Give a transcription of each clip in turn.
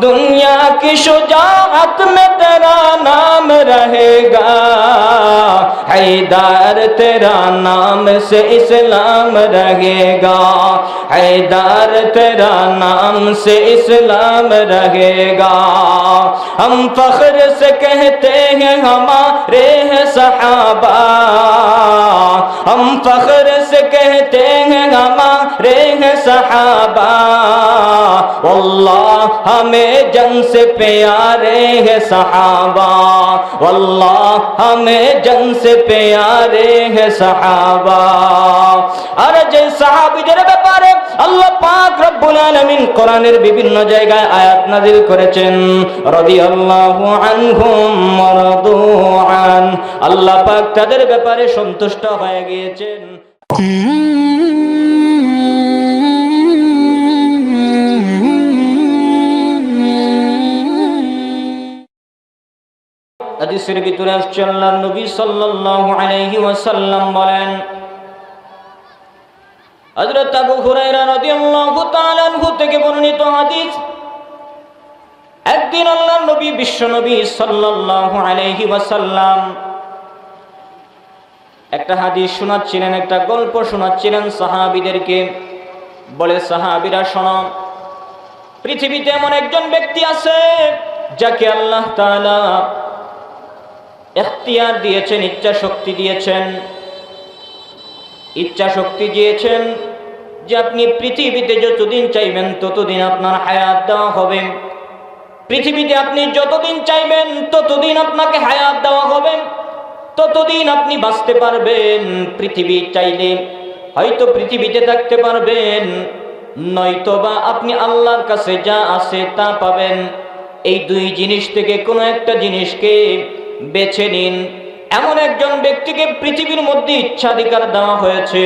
دنیا کی شجاعت میں تیرا نام رہے گا۔ حیدار تیرا نام سے اسلام رہے گا۔ حیدار تیرا نام سے اسلام رہے گا۔ ہم فخر سے کہتے ہیں ہمارے ہیں صحابہ۔ ہم فخر سے کہتے ہیں ہمارے ہیں صحابہ۔ واللہ ہمیں جن سے پیارے ہیں صحابہ۔ واللہ ہمیں جن سے پیارے ہیں صحابہ۔ ارے جے صحابی پارے আল্লাহ পাক রব্বুল আলামিন কোরআনের বিভিন্ন জায়গায় আয়াত নাযিল করেছেন রবি আল্লাহ মারাদু আল্লাহ পাক তাদের ব্যাপারে সন্তুষ্ট হয়ে গিয়েছেন হাদিসের ভিতরে আসছে, আল্লাহর নবী সাল্লাল্লাহু আলাইহি ওয়াসাল্লাম বলেন, হযরত আবু হুরায়রা রাদিয়াল্লাহু তাআলা আনহু থেকে বর্ণিত হাদিস, একদিন আল্লাহর নবী বিশ্ব নবী সাল্লাল্লাহু আলাইহি ওয়াসাল্লাম একটা হাদিস শোনাচ্ছিলেন, একটা গল্প শোনাচ্ছিলেন সাহাবীদেরকে। বলে, সাহাবীরা, শোনো, পৃথিবীতে এমন একজন ব্যক্তি আছে, যাকে আল্লাহ তাআলা এখতিয়ার দিয়েছেন ইচ্ছা শক্তি দিয়েছেন। ইচ্ছা শক্তি দিয়েছেন যে আপনি পৃথিবীতে যতদিন চাইবেন ততদিন আপনার হায়াত দেওয়া হবে। পৃথিবীতে আপনি যতদিন চাইবেন ততদিন আপনাকে হায়াত দেওয়া হবে। ততদিন আপনি বাঁচতে পারবেন পৃথিবী চাইলে। হয়তো পৃথিবীতে থাকতে পারবেন নয়তো বা আপনি আল্লাহর কাছে যা আছে তা পাবেন। এই দুই জিনিস থেকে কোনো একটা জিনিসকে বেছে নিন। এমন একজন ব্যক্তিকে পৃথিবীর মধ্যে ইচ্ছাধিকার দেওয়া হয়েছে।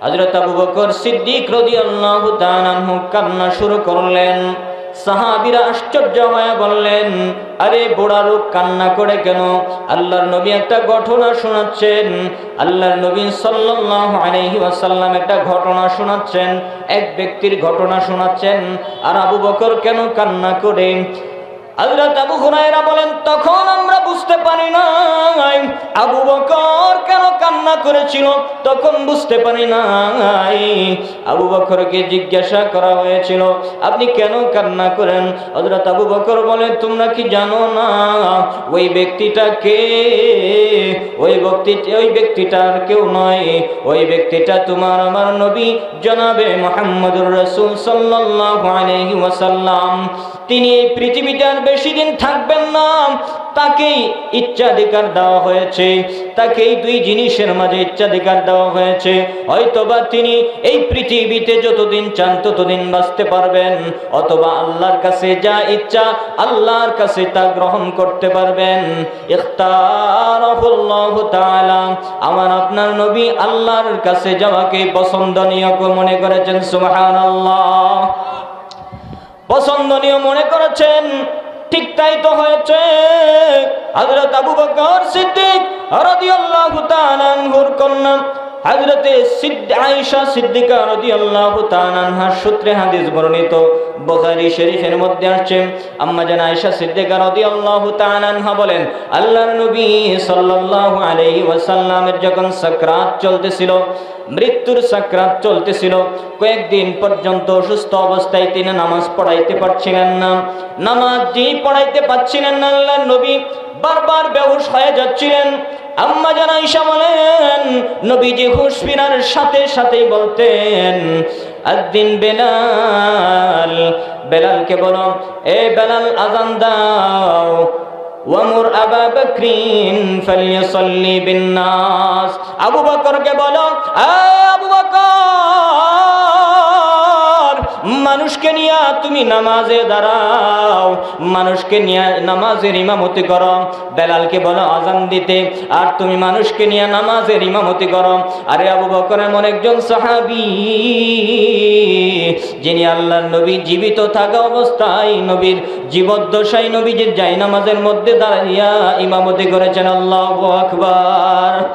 হজরত আবু বকর সিদ্দিক রাদিয়াল্লাহু তাআলা কান্না শুরু করলেন। সাহাবীরা আশ্চর্য হয়ে বললেন, আরে বুড়া লোক কান্না করে কেন? আল্লাহর নবী একটা ঘটনা শোনাচ্ছেন। আল্লাহর নবী সাল্লাল্লাহু আলাইহি একটা ঘটনা শোনাচ্ছেন। এক ব্যক্তির ঘটনা শোনাচ্ছেন। আর আবু বকর কেন কান্না করে? হযরত আবু হুরায়রা বলেন, তখন আমরা বুঝতে পারি নাই, আবু বকর কেন কান্না করেছিল? তখন বুঝতে পারি নাই, আবু বকরকে জিজ্ঞাসা করা হয়েছিল, আপনি কেন কান্না করেন? হযরত আবু বকর বলে, তোমরা কি জানো না, ওই ব্যক্তিটা কে? ওই ব্যক্তি ওই ব্যক্তিটা আর কেউ নয়, ওই ব্যক্তিটা তোমার আমার নবী জনাবে মুহাম্মদুর রাসূল সাল্লাল্লাহু আলাইহি ওয়াসাল্লাম। তিনি এই পৃথিবীতে আর বেশি দিন থাকবেন না। তাকেই ইচ্ছাধিকার দেওয়া হয়েছে। তাকে এই দুই জিনিসের মাঝে ইচ্ছাধিকার দেওয়া হয়েছে। হয়তোবা তিনি এই পৃথিবীতে যতদিন চান ততদিন বাঁচতে পারবেন। অথবা আল্লাহর কাছে যা ইচ্ছা আল্লাহর কাছে তা গ্রহণ করতে পারবেন। আমার আপনার নবী আল্লাহর কাছে যাওয়াকে পছন্দনীয় মনে করেছেন, সুবহানাল্লাহ। পছন্দনীয় মনে করেছেন, ঠিক তাই তো হয়েছে। হযরত আবু বকর সিদ্দিক রাদিয়াল্লাহু তাআলা আনহুর কন্যা সিদ্দ আয়েশা সিদ্দিকা রাদিয়াল্লাহু তাআলা সূত্রে হাদিস বর্ণিত, বুখারী শরীফের মধ্যে আসছে আম্মা জান আয়েশা সিদ্দিকা রাদিয়াল্লাহু তাআলা বলেন, আল্লাহর নবী সাল্লাল্লাহু আলাইহি ওয়াসাল্লামের যখন সাকরাত চলতেছিল, মৃত্যুর সাকরাত চলতেছিল, কয়েকদিন পর্যন্ত অসুস্থ অবস্থায় তিনি নামাজ পড়াইতে পারছিলেন না। নামাজ যিনি পড়াইতে পারছিলেন না, আল্লাহর নবী বারবার বেহুশ হয়ে যাচ্ছিলেন। আম্মা জানাইশা বলেন, নবীজি হুশ ফিরার সাথে সাথেই বলতেন একদিন বেলাল, বেলালকে বল, এ বেলাল আজান দাও, ওয়ামুর আবা বকরিন ফালিয়াসাল্লি বিন্নাস আবু বকরকে বলো এ আবু বকর মানুষকে নিয়ে তুমি নামাজে দাঁড়াও। মানুষকে নিয়ে নামাজের ইমামতি করো। বেলালকে বলো আজান দিতে। আর তুমি মানুষকে নিয়ে নামাজের ইমামতি করো। আরে আবু বকর এমন একজন সাহাবী, যিনি আল্লাহ নবী জীবিত থাকা অবস্থায় নবীর জীবদ্দশাই নবীজির যাই নামাজের মধ্যে দাঁড়িয়া ইমামতি করেছেন। আল্লাহ আকবার।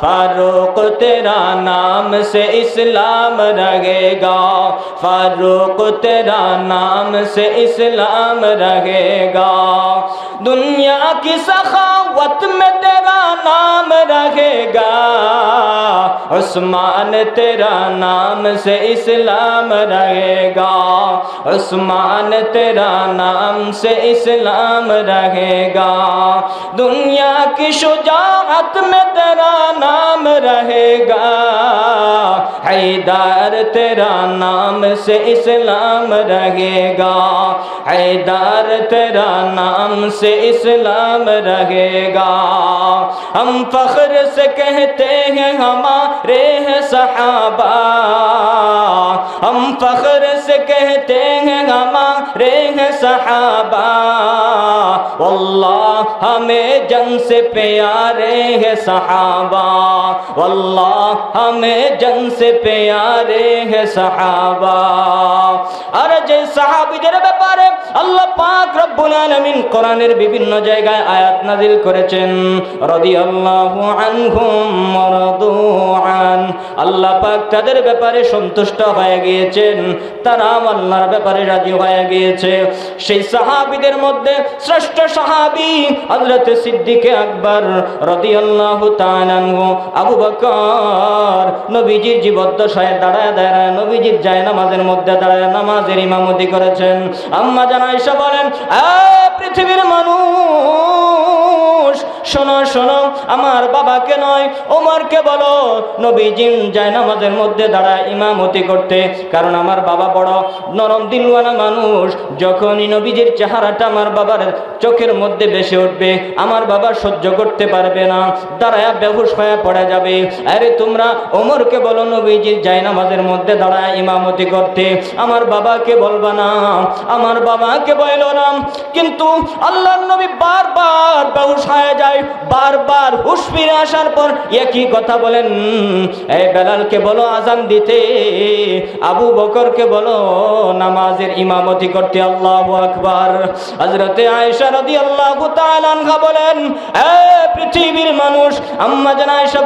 فاروق تیرا نام سے اسلام رگے گا۔ فاروق تیرا نام سے اسلام رگے گا۔ دنیا کی سخاوت میں تیرا نام رگے گا۔ عثمان تیرا نام سے اسلام رہے گا۔ عثمان تیرا نام سے اسلام رہے گا۔ دنیا کی شجاعت میں تیرا نام رہے گا۔ حیدار تیرا نام سے اسلام رہے گا۔ حیدار تیرا نام سے اسلام رہے گا۔ ہم فخر سے کہتے ہیں ہمارا ریح صحابہ۔ ہم فخر سے کہتے ہیں ہمارے ہیں صحابہ۔ واللہ، ہمیں جنگ سے پیارے ہیں صحابہ۔ واللہ، ہمیں جنگ سے پیارے ہیں صحابہ۔ ارج صحابہ আল্লাহ পাক রব্বুল আলামিন কোরআনের বিভিন্ন জায়গায় আয়াত নাজিল করেছেন। রাদিয়াল্লাহু আনহুম ওয়া আন আল্লাহ পাক তাদের ব্যাপারে সন্তুষ্ট হয়ে গিয়েছেন। তারা আল্লাহর ব্যাপারে রাজি হয়ে গিয়েছে। সেই সাহাবীদের মধ্যে শ্রেষ্ঠ সাহাবী হযরত সিদ্দিক আকবর রাদিয়াল্লাহু তাআলা আনহু, আবু বকর, নবীজির জীবদ্দশায় দাঁড়ায় দাঁড়ায় নবীজির যায় নামাজের মধ্যে দাঁড়ায় নামাজের ইমামতি করেছেন। আম্মা জান বলেন "এ পৃথিবীর মানুষ শোনো শোনো, আমার বাবাকে নয়, ওমরকে বলো। নবীজিন যায় নামাজের মধ্যে দাঁড়ায় ইমামতি করতে, কারণ আমার বাবা বড় নরম দিলওয়ালা মানুষ। যখনই নবীজির চেহারাটা আমার বাবার চোখের মধ্যে বেশি উঠবে, আমার বাবা সহ্য করতে পারবে না। দাঁড়ায় বেহুশ হয়ে পড়ে যাবে। আরে তোমরা ওমরকে বলো নবীজির যায় নামাজের মধ্যে দাঁড়ায় ইমামতি করতে। আমার বাবাকে বলবা না, আমার বাবাকে বলল না। কিন্তু আল্লাহর নবী বারবার হয়ে যায় বারবার হুশ ফিরে আসার পর একই কথা বলেন এই বেলালকে বলো আজান দিতে, আবু বকরকে বলো নামাজের ইমামতি করতে, আল্লাহু রাদিয়াল্লাহু তাআলা আনহা বলেন পৃথিবীর মানুষ, আম্মা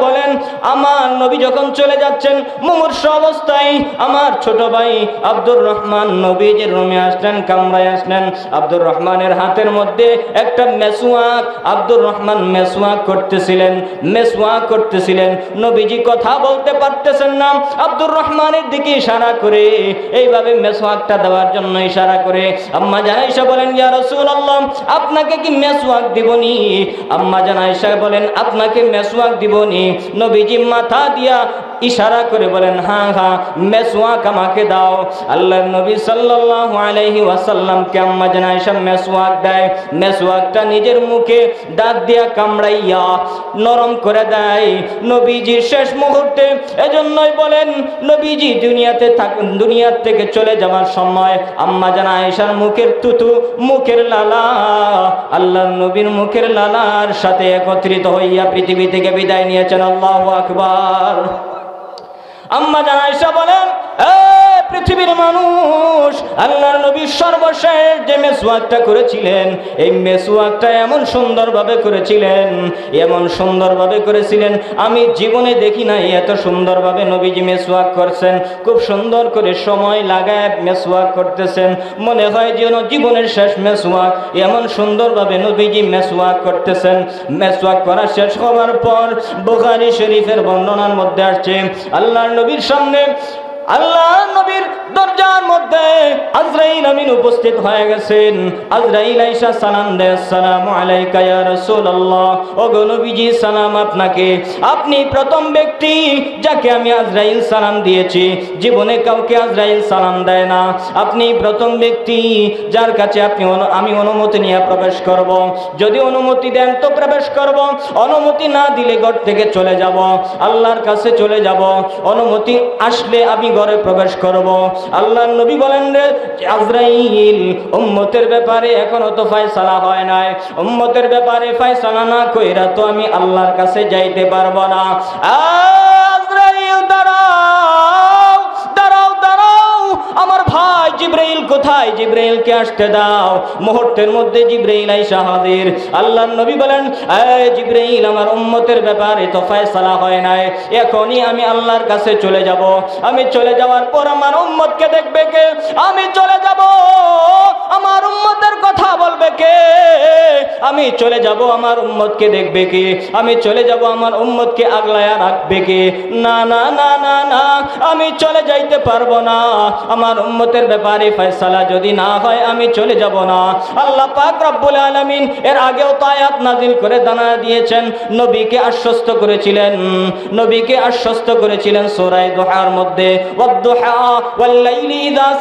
বলেন, আমার নবী যখন চলে যাচ্ছেন, মুমূর্ষ অবস্থায় আমার ছোট ভাই আব্দুর রহমান নবীজির রুমে আসলেন, কামরায় আসলেন। আব্দুর রহমানের হাতের মধ্যে একটা মেসুয়াক আব্দুর রহমান মেসুয়াক করতেছিলেন মেসোয়া করতেছিলেন। নবীজি কথা বলতে পারতেছেন না। আব্দুর রহমানের দিকে ইশারা করে, এইভাবে মেসওয়াকটা দেওয়ার জন্য ইশারা করে। আম্মা জানাইশা বলেন, ইয়া রাসূলুল্লাহ, আপনাকে কি মেসওয়াক দিবনি? আম্মা জানাইশা বলেন, আপনাকে মেসওয়াক দিবনি। নবীজি মাথা দিয়া ইশারা করে বলেন হ্যাঁ হ্যাঁ মেসওয়াক আমাকে দাও। আল্লাহর নবী সাল্লাল্লাহু আলাইহি ওয়াসাল্লামকে আম্মা জানাইশা মেসওয়াক দেয়। মেসওয়াকটা নিজের মুখে দাঁত দিয়া কামড়াইয়া নরম করে দেয়। নবীজির শেষ মুহূর্তে এজন্যই বলেন, নবীজি দুনিয়াতে থাক, দুনিয়ার থেকে চলে যাওয়ার সময় আম্মা জানা আয়েশার মুখের তুতু মুখের লালা, আল্লাহর নবীর মুখের লালার সাথে একত্রিত হইয়া পৃথিবী থেকে বিদায় নিয়েছেন। আল্লাহু আকবার। আম্মা জানা আয়েশা বলেন "এ পৃথিবীর মানুষ, আল্লাহর নবী সর্বশেষ যে মেসওয়াকটা করেছিলেন, এই মেসওয়াকটা এমন সুন্দরভাবে করেছিলেন, এমন সুন্দরভাবে করেছিলেন, আমি জীবনে দেখি নাই এত সুন্দরভাবে নবীজি মেসওয়াক করছেন। খুব সুন্দর করে সময় লাগায় মেসওয়াক করতেছেন। মনে হয় যেন জীবনের শেষ মেসওয়াক, এমন সুন্দরভাবে নবীজি মেসওয়াক করতেছেন। মেসওয়াক করা শেষ হওয়ার পর বুখারী শরীফের বর্ণনার মধ্যে আসছে, আল্লাহর নবীর সামনে আল্লাহ নবীর দরজার মধ্যে আজরাইল আমিন উপস্থিত হয়ে গেছেন। আজরাইল সালাম আসসালামু আলাইকা ইয়া রাসূলুল্লাহ। সালাম আপনাকে। আপনি প্রথম ব্যক্তি যাকে আমি আজরাইল সালাম দিয়েছি। জীবনে কাউকে আজরাইল সালাম দেয় না। আপনি প্রথম ব্যক্তি যার কাছে আপনি আমি অনুমতি নিয়ে প্রবেশ করব। যদি অনুমতি দেন তো প্রবেশ করব। অনুমতি না দিলে ঘর থেকে চলে যাব। আল্লাহর কাছে চলে যাব। অনুমতি আসলে আমি ঘরে প্রবেশ করব। আল্লাহ নবী বলেন রে, আজরাইল, উম্মতের ব্যাপারে এখনও তো ফয়সালা হয় নাই। উম্মতের ব্যাপারে ফয়সালা না কইরা তো আমি আল্লাহর কাছে যাইতে পারব না। আজরাইল, দাঁড়াও দাঁড়াও। আমার ভাই জিব্রাইল কোথায়? জিব্রাইলকে আসতে দাও। মুহূর্তের মধ্যে জিব্রাইল আইসা হাজির। আল্লাহর নবী বলেন, এই জিব্রাইল, আমার উম্মতের ব্যাপারে তো ফয়সালা হয় নাই। এখনই আমি আল্লাহর কাছে চলে যাব। আমি চলে যাওয়ার পর আমার উম্মতকে দেখবে কে? আমি চলে যাব। আমার উম্মতের কথা বলবে কে? আমি চলে যাব আমার উম্মতকে দেখবে কে? আমি চলে যাব আমার উম্মতকে আগলায়া রাখবে কে? না না না না না, আমি চলে যাইতে পারব না। আমার উম্মতের ব্যাপারে ফয়সালা যদি না হয়, আমি চলে যাব না। আল্লাহ পাক রব্বুল আলামিন এর আগেও তো আয়াত নাজিল করে দানা দিয়েছেন। নবীকে আশ্বস্ত করেছিলেন। নবীকে আশ্বস্ত করেছিলেন সূরা দুহার মধ্যে।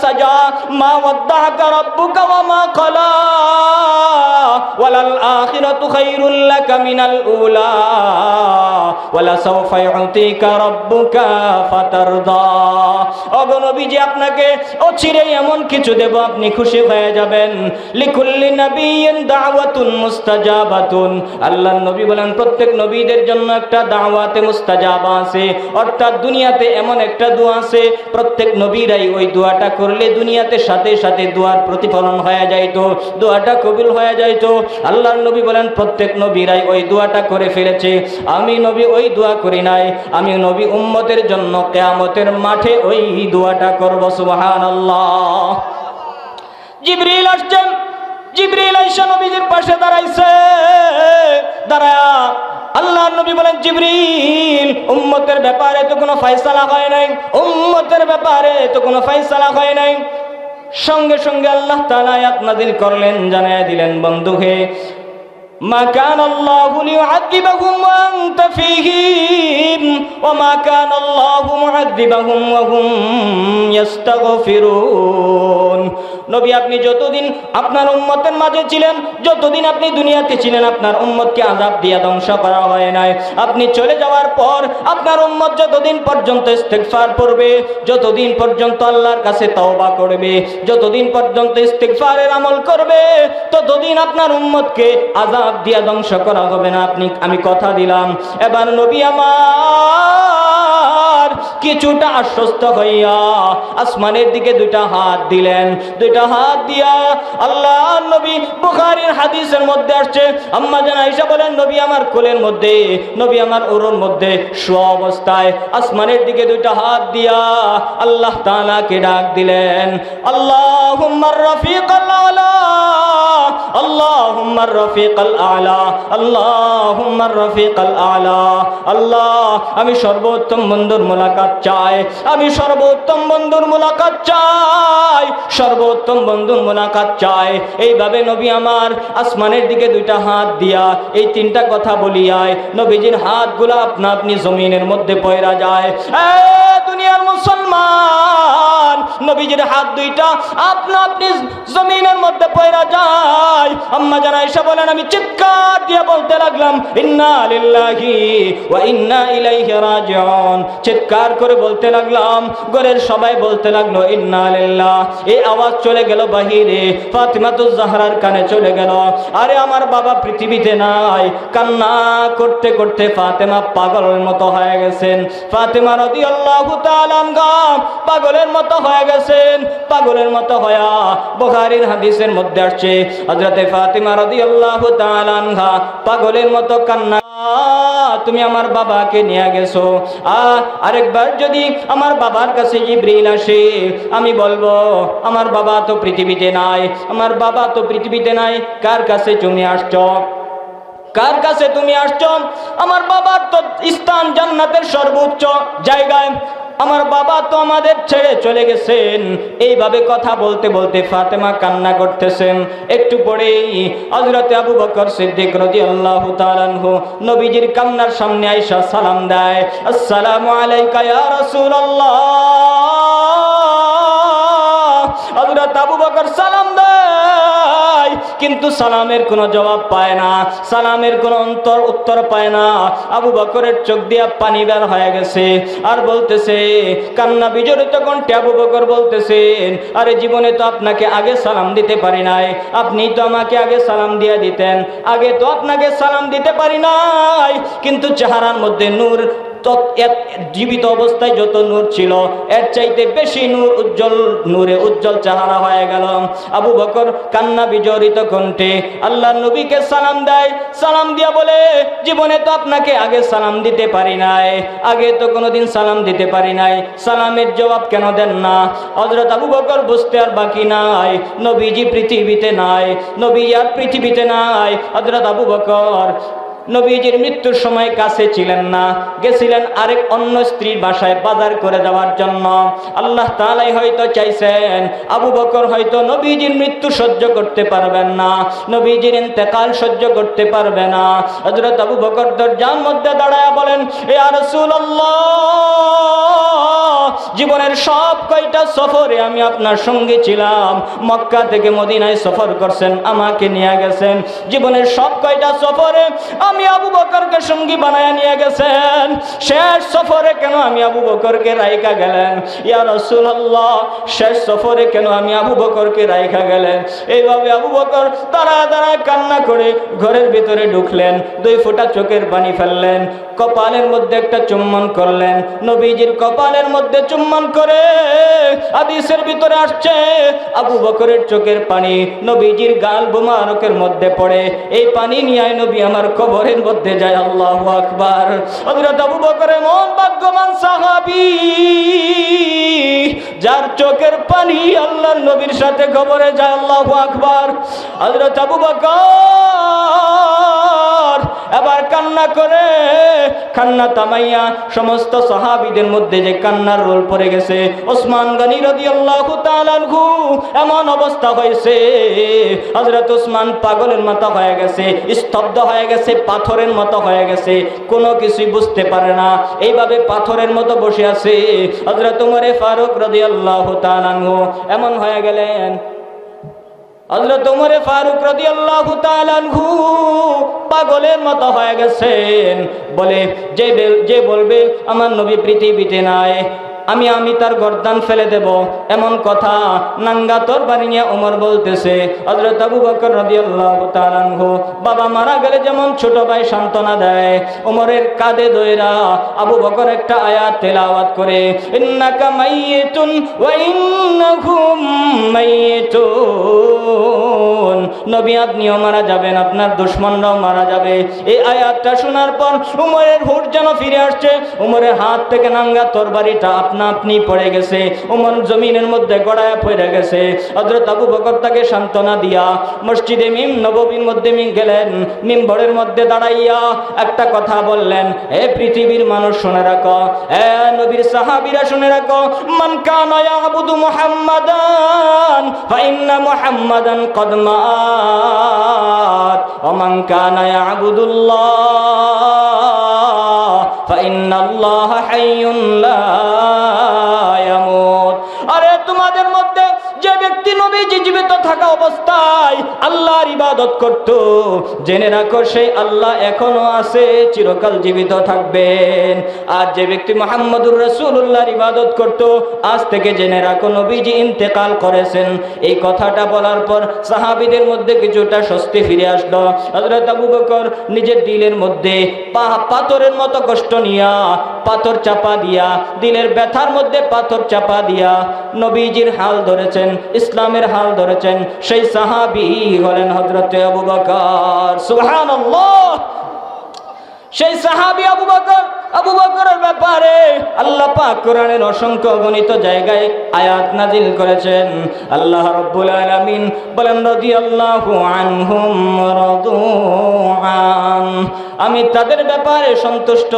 সাজা, মা ওয়া মা ক্বালা এমন কিছু দেব, আপনি খুশি হয়ে যাবেন। আল্লাহর নবী বলেন, প্রত্যেক নবীদের জন্য একটা দাওয়াতে মুস্তাজাবা আছে। অর্থাৎ দুনিয়াতে এমন একটা দোয়া আছে, প্রত্যেক নবীরাই ওই দোয়াটা করলে দুনিয়াতে সাথে সাথে দোয়ার প্রতিফলন হয়ে যাইতো, দোয়াটা কবিল হয়ে যাইতো। আল্লাহর নবী বলেন, প্রত্যেক নবীরাই ওই দোয়াটা করে ফেলেছে। আমি নবী ওই দোয়া করি নাই। আমি নবী উম্মতের জন্য কেয়ামতের মাঠে ওই দোয়াটা করব সুবহান আল্লাহ জিবরিল আসছেন জিবরিল আইসা নবীজির পাশে দাঁড়াইছে। দাঁড়ায়া আল্লাহ নবী বলেন, জিবরিল, উম্মতের ব্যাপারে তো কোনো ফয়সালা হয় নাই। উম্মতের ব্যাপারে তো কোনো ফয়সালা হয় নাই। সঙ্গে সঙ্গে আল্লাহ তালা নাযিল করলেন জানায় দিলেন বন্ধু হে ما كان الله ليعذبهم وأنت فيهم وما كان الله معذبهم وهم يستغفرون নবী আপনি যতদিন আপনার উম্মতের মাঝে ছিলেন যতদিন আপনি দুনিয়াতে ছিলেন আপনার উম্মতকে আজাব দিয়া ধ্বংস করা হয় নাই আপনি চলে যাওয়ার পর আপনার উম্মত যতদিন পর্যন্ত ইস্তেগফার করবে যতদিন পর্যন্ত আল্লাহর কাছে তওবা করবে যতদিন পর্যন্ত ইস্তেগফারের আমল করবে ততদিন আপনার উম্মতকে আজাব দিয়া ধ্বংস করা হবে না। আপনি আমি কথা দিলাম। এবার নবী আমার কিছুটা আশ্বস্ত হইয়া আসমানের দিকে দুইটা হাত দিলেন। দুইটা হাত দিয়া আল্লাহ নবী বুখারীর হাদিসের মধ্যে আসছে। আম্মা জান আয়েশা বলেন, নবী আমার কোলের মধ্যে, নবী আমার ওরর মধ্যে শোয়া অবস্থায় আসমানের দিকে দুইটা হাত দিয়া আল্লাহ তাআলাকে ডাক দিলেন। আল্লাহুম্মার রফিকাল আলা আল্লাহুম্মার রফিকাল আলা আল্লাহুম্মার রফিকাল আলা। আল্লাহ, আমি সর্বোত্তম বন্ধুর মোলাকাত চাই। আমি সর্বোত্তম বন্ধুর মোলাকাত চাই। সর্বোত্তম বন্ধুর মোলাকাত চাই। এইভাবে নবী আমার আসমানের দিকে দুইটা হাত দিয়া এই তিনটা কথা বলিয়ায়, নবীজির হাতগুলো আপনা আপনি জমিনের মধ্যে পয়রা যায়। দুনিয়ার মুসলমান। নবীজির হাত দুইটা আপনা আপনি জমিনের মধ্যে পয়রা যায়। আম্মা জানা এসে বলেন, আমি চিৎকার দিয়ে বলতে লাগলাম, ইন্না লিল্লাহি ওয়া ইন্না ইলাইহি রাজিউন। চিৎকার করে বলতে লাগলাম, ঘরের সবাই বলতে লাগল, ইন্না লিল্লাহ। এই আওয়াজ চলে গেল বাহিরে, ফাতিমাতুজ জাহরার কানে চলে গেল। আরে আমার বাবা পৃথিবীতে নাই, কান্না করতে করতে ফাতেমা পাগলের মতো হয়ে গেছেন। ফাতেমা রাদিয়াল্লাহু পাগলের মতো হয়ে গেছেন, পাগলের মতো হয়া বুখারীর হাদিসের মধ্যে আসছে, হযরতে ফাতিমা রাদিয়াল্লাহু তাআলা আনহা, পাগলের মতো কান্না, তুমি আমার বাবাকে নিয়ে গেছো। আরেকবার যদি আমার বাবার কাছে জিব্রিল আসে, আমি বলব, আমার বাবা তো পৃথিবীতে নাই, আমার বাবা তো পৃথিবীতে নাই, কার কাছে তুমি আসছ? কার কাছে তুমি আসছ? আমার বাবার তো স্থান জান্নাতের সর্বোচ্চ জায়গায়। আমার বাবা তো আমাদের ছেড়ে চলে গেছেন। এইভাবে কথা বলতে বলতে ফাতেমা কান্না করতেছেন। একটু পরেই হযরতে আবু বকর সিদ্দিক রাদিয়াল্লাহু তাআলা আনহু নবীজির কান্নার সামনে আয়েশা সালাম দেয়, আসসালামু আলাইকা ইয়া রাসূলুল্লাহ। হযরত আবু বকর সালাম দেয় কিন্তু সালামের কোনো জবাব পায় না, সালামের কোনো অন্তর উত্তর পায় না। আবু বকরের চোখ দিয়া পানি বের হয়ে গেছে, আর বলতেছে, কান্না বিজড়িত কণ্ঠে আবু বকর বলতেছেন, আরে জীবনে তো আপনাকে আগে সালাম দিতে পারি নাই, আপনি তো আমাকে আগে সালাম দিয়ে দিতেন, আগে তো আপনাকে সালাম দিতে পারি নাই, কিন্তু চেহারার মধ্যে নূর জীবিত অবস্থায় যত নূর ছিল, এর চাইতে বেশি নূর উজ্জ্বল নূরে উজ্জ্বল চেহারা হয়ে গেল। আবু বকর কান্না বিজড়িত কণ্ঠে আল্লাহ নবীকে সালাম দেয়। সালাম দিয়া বলে, জীবনে তো আপনাকে আগে সালাম দিতে পারি নাই, আগে তো কোনোদিন সালাম দিতে পারি নাই। সালামের জবাব কেন দেন না? হজরত আবু বকর বুঝতে আর বাকি নাই, নবীজি পৃথিবীতে নাই, নবী আর পৃথিবীতে নাই। হজরত আবু বকর নবীজির মৃত্যুর সময় কাছে ছিলেন না। গেছিলেন আরেক অন্য স্ত্রীর বাসায় বাজার করে দেওয়ার জন্য। আল্লাহ তালাই হয়তো চাইছেন, আবু বকর হয়তো নবীজির মৃত্যু সহ্য করতে পারবেন না, নবীজির ইন্তেকাল সহ্য করতে পারবে না। হজরত আবু বকর দরজার মধ্যে দাঁড়ায় বলেন এ আর জীবনের সব কয়টা সফরে আমি আপনার সঙ্গে ছিলাম। মক্কা থেকে মদিনায় সফর করছেন, আমাকে নিয়ে গেছেন। জীবনের সব কয়টা সফরে আমি আবু বকরকে সঙ্গী বানায় নিয়ে গেছেন। শেষ সফরে কেন আমি আবু বকরকে রাইকা গেলেন? ইয়া রাসূলুল্লাহ, শেষ সফরে কেন আমি আবু বকরকে রাইখা গেলেন? এইভাবে আবু বকর তারা তারা কান্না করে ঘরের ভিতরে ঢুকলেন, দুই ফোঁটা চোখের পানি ফেললেন, কপালের মধ্যে একটা চুম্বন করলেন, নবীজির কপালের মধ্যে চুম্বন করে হাদিসের ভিতরে আসছে, আবু বকরের চোখের পানি নবীজির গাল বোমারকের মধ্যে পড়ে। এই পানি নিয়ে নবী আমার কবরের মধ্যে যায়, আল্লাহ আকবার। আবু বকরের মন ভাগ্যবান সাহাবী। যার চোখের পানি আল্লাহর নবীর সাথে কবরে যায়, আল্লাহ আকবার। হযরত আবু বকর এবার কান্না করে, কান্না তামাইয়া, সমস্ত সাহাবীদের মধ্যে যে কান্নার রোল পড়ে গেছে, ওসমান গনি রাদিয়াল্লাহু তাআলা আনহু, এমন অবস্থা হয়েছে। হযরত ওসমান পাগলের মতো হয়ে গেছে, স্তব্ধ হয়ে গেছে, পাথরের মতো হয়ে গেছে, কোনো কিছুই বুঝতে পারে না। এইভাবে পাথরের মতো বসে আছে। হযরত ওমরে ফারুক রাদিয়াল্লাহু তাআলা আনহু, এমন হয়ে গেলেন। হযরত ওমরে ফারুক রাদিয়াল্লাহু আল্লাহ আনহু পাগলের মতো হয়ে গেছেন। বলে, যে যে বলবে, আমার নবী পৃথিবীতে নাই। আমি আমি তার গর্দান ফেলে দেব। এমন কথা নাঙ্গা তোর বাড়ি নিয়ে ওমর বলতেছে। আবু বকর বাবা মারা গেলে যেমন ছোট ভাই সান্ত্বনা দেয়, ওমরের কাঁধে দইরা আবু বকর একটা আয়াত তেলাওয়াত করে, ইন্নাকা মাইয়িতুন ওয়া ইন্নাহুম মাইয়িতুন। নবী আপনিও মারা যাবেন, আপনার দুশ্মনরাও মারা যাবে। এই আয়াতটা শোনার পর উমরের হুট যেন ফিরে আসছে। উমরের হাত থেকে নাঙ্গা তরবারিটা আপনা আপনি পড়ে গেছে। উমর জমিনের মধ্যে গড়ায় পড়ে গেছে। হযরত আবু বকর তাকে সান্ত্বনা দিয়া মসজিদে মিম নববীর মধ্যে মিম গেলেন, মিম্বরের মধ্যে দাঁড়াইয়া একটা কথা বললেন হে পৃথিবীর মানুষ শুনে রাখো হে নবীর সাহাবিরা শুনে রাখো, মান কানা ইয়াবুদু মুহাম্মাদান, ফাইন্না মুহাম্মাদান কদ মাত ওয়া মান কানা ইয়াবুদুল্লাহ ফাইন্নাল্লাহা হাইয়ুন লা ইয়ামুত অবস্থায় আল্লাহর ইবাদত করত। জেনে রাখো, সেই আল্লাহ এখনও আছে, চিরকাল জীবিত থাকবেন। আর যে ব্যক্তি মোহাম্মদুর রসুল্লাহর ইবাদত করত, আজ থেকে জেনে রাখো, নবীজি ইন্তেকাল করেছেন। এই কথাটা বলার পর সাহাবিদের মধ্যে কিছুটা স্বস্তি ফিরে আসলো। হযরত আবু বকর নিজের দিলের মধ্যে পাথরের মতো কষ্ট নিয়া পাথর চাপা দিয়া, দিলের ব্যথার মধ্যে পাথর চাপা দিয়া নবীজির হাল ধরেছেন, ইসলামের হাল ধরেছেন। সেই সাহাবি হলেন হজরত আবু বকর। সুবহানাল্লাহ! সেই সাহাবি আবু বকর, আবু বকরের ব্যাপারে আল্লাহ পাক কোরআনের অসংখ্য গণিত জায়গায় আয়াত নাজিল করেছেন। আল্লাহ রাব্বুল আলামিন বলেন, রাদিয়াল্লাহু আনহুম রাদু আন। আমি তাদের ব্যাপারে সন্তুষ্ট,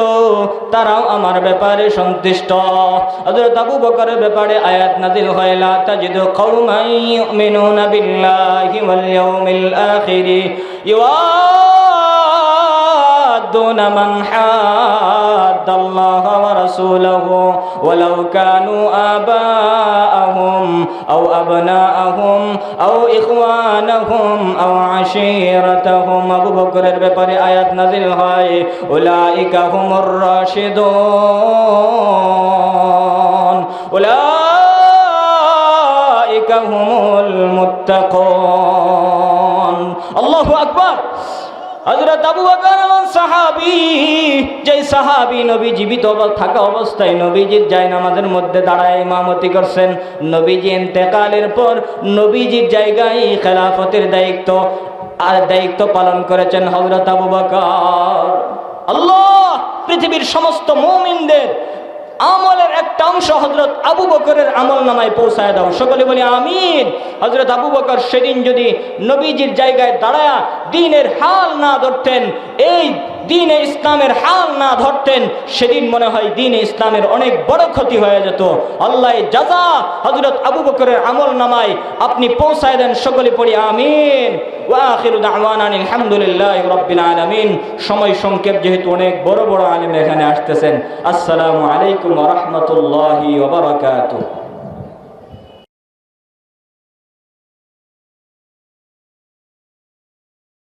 তারাও আমার ব্যাপারে সন্তুষ্ট। হযরত আবু বকরের ব্যাপারে আয়াত নাজিল হয়, লা তাজিদু কওমান ইউমিনুনা বিল্লাহি ওয়াল ইয়াউমিল আখির। يوادون من حاد الله ورسوله ولو كانوا آباءهم أو أبناءهم أو إخوانهم أو عشيرتهم أبو بكر ببري آيات نزل هاي أولئك هم الراشدون أولئك هم المتقون الله أكبر হযরত আবু বকর সাহাবী, যেই সাহাবী নবী জীবিত থাকা অবস্থায় নবীজির যায় নামাজের মধ্যে দাঁড়ায় ইমামতি করছেন। নবীজি ইন্তেকালের পর নবীজির জায়গায় খেলাফতের দায়িত্ব, আর দায়িত্ব পালন করেছেন হযরত আবু বকর। আল্লাহ, পৃথিবীর সমস্ত মুমিনদের আমলের একটা অংশ হজরত আবু বকরের আমল নামায় পৌঁছায় দাও। সকলে বলি, আমিন। হজরত আবু বকর সেদিন যদি নবীজির জায়গায় দাঁড়ায়া দিনের হাল না ধরতেন, এই দিনে ইসলামের হাল না ধরতেন, সেদিন মনে হয় দিনে ইসলামের অনেক বড় ক্ষতি হয়ে যেত। আল্লাহ জাজা হজরত আবু বকরের আমল নামায় আপনি পৌঁছায় দেন, সকলে পড়ি, আমিন। আলহামদুলিল্লাহ রাব্বিল আলামিন। সময় সংক্ষেপ যেহেতু অনেক বড় বড় আলিম এখানে আসতেছেন। আসসালামু আলাইকুম রাহমাতুল্লাহি